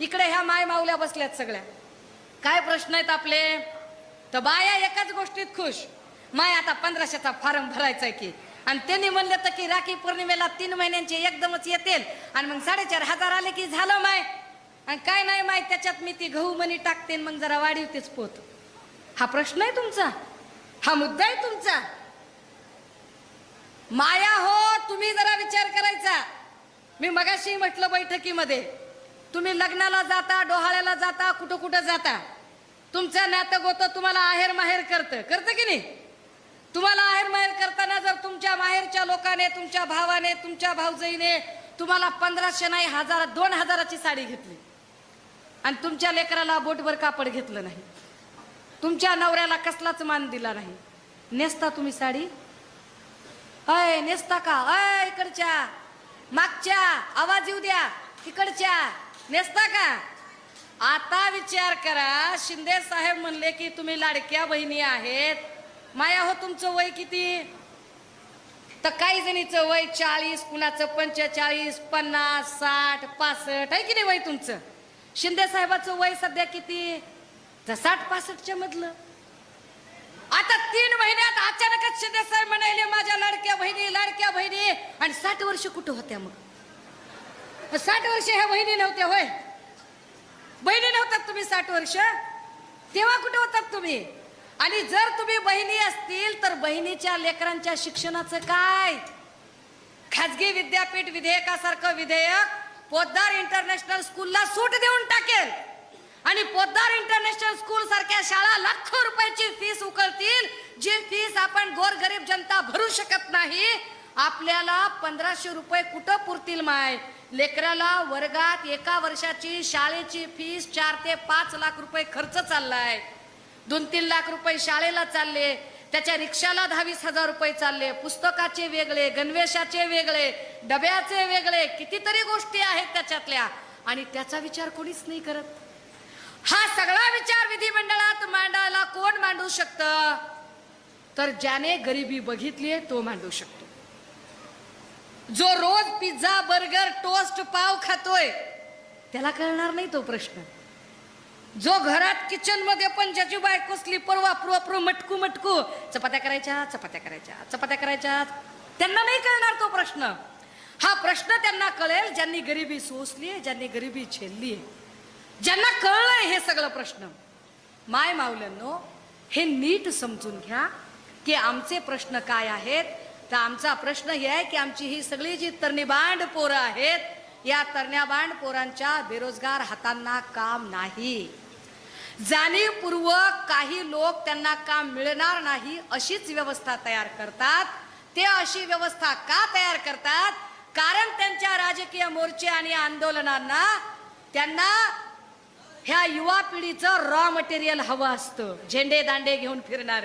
इकडे ह्या माय माऊल्या बसल्यात सगळ्या. काय प्रश्न आहेत आपले? तर बाया एकाच गोष्टीत खुश. माय आता पंधराशेचा फॉर्म भरायचा की. आणि त्यांनी म्हणलं तर की राखी पौर्णिमेला तीन महिन्यांचे एकदमच येतील. आणि मग साडेचार हजार आले की झालं माय. आणि काय नाही माय त्याच्यात मी ती गहू मनी टाकते मग जरा वाढीवतेच पोत. हा प्रश्न आहे तुमचा? हा मुद्दा आहे तुमचा? माया हो तुम्ही जरा विचार करायचा. मी मगाशी म्हटलं बैठकीमध्ये तुम्ही लग्नाला जाता डोहाळ्याला जाता कुठं कुठं जाता. तुमचं नातं गोतं तुम्हाला आहेर माहेर करतं. करतं की नाही? तुम्हाला आहेर माहेर करताना जर तुमच्या माहेरच्या लोकाने तुमच्या भावाने तुमच्या भाऊजईने तुम्हाला पंधराशे नाही हजार दोन हजाराची साडी घेतली. आणि तुमच्या लेकराला बोटभर कापड घेतलं नाही. तुमच्या नवऱ्याला कसलाच मान दिला नाही. नेसता तुम्ही साडी? अय नेसता का? अय इकडच्या. मागच्या. आवाज येऊ द्या. इकडच्या. नेसता का? आता विचार करा. शिंदे साहेब म्हणले की तुम्ही लाडक्या बहिणी आहेत. माया हो तुमचं वय किती? तर काही जणीचं वय चाळीस कुणाचं पंचेचाळीस पन्नास साठ पासष्ट. आहे की नाही वय तुमचं? शिंदे साहेबाचं वय सध्या किती? तर साठ पासष्टच्या मधलं. आता तीन महिन्यात अचानकच शिंदे साहेब म्हणाले माझ्या लाडक्या बहिणी लाडक्या बहिणी. आणि साठ वर्ष कुठं होत्या मग? साठ वर्ष ह्या बहिणी नव्हत्या होय. बहिणी नव्हतात तुम्ही साठ वर्ष. तेव्हा कुठे होतात तुम्ही? आणि जर तुम्ही बहिणी असतील तर बहिणीच्या लेकरांच्या शिक्षणाचं काय? खाजगी विद्यापीठ विधेयकासारखं विधेयक पोद्दार इंटरनॅशनल स्कूलला सूट देऊन टाकेल. आणि पोद्दार इंटरनॅशनल स्कूल सारख्या शाळा लाखो रुपयाची फीस उकळतील जी फीस आपण गोरगरीब जनता भरू शकत नाही. आपल्याला पंधराशे रुपये कुठं पुरतील माय? लेकराला वर्गात एका वर्षाची शाळेची फीस चार ते पाच लाख रुपये खर्च चाललाय. दोन तीन लाख रुपये शाळेला चालले त्याच्या रिक्षाला दहावीस हजार रुपये चालले पुस्तकाचे वेगळे गणवेशाचे वेगळे डब्याचे वेगळे कितीतरी गोष्टी आहेत त्याच्यातल्या. आणि त्याचा विचार कोणीच नाही करत. हा सगळा विचार विधिमंडळात मांडायला कोण मांडू शकत? तर ज्याने गरिबी बघितली तो मांडू शकतो. जो रोज पिझ्झा बर्गर टोस्ट पाव खातोय त्याला कळणार नाही तो प्रश्न. जो घरात किचनमध्ये पण ज्याची बायको स्लीपर वापरू वापरू मटकू मटकू चपात्या करायच्या चपात्या करायच्या चपात्या करायच्या त्यांना नाही कळणार तो प्रश्न. हा प्रश्न त्यांना कळेल ज्यांनी गरिबी सोसली ज्यांनी गरिबी झेलली ज्यांना कळलंय हे सगळं प्रश्न. माय माऊल्यांनो हे नीट समजून घ्या की आमचे प्रश्न काय आहेत तर आमचा प्रश्न हे आहे की आमची ही सगळी जी तरणीबांड पोरं आहेत या तरण्याबांड पोरांच्या बेरोजगार हातांना काम नाही. जाणीवपूर्वक काही लोक त्यांना काम मिळणार नाही अशीच व्यवस्था तयार करतात. ते अशी व्यवस्था का तयार करतात? कारण त्यांच्या राजकीय मोर्चे आणि आंदोलनांना त्यांना ह्या युवा पिढीचं रॉ मटेरियल हवं असतं. झेंडे दांडे घेऊन फिरणार.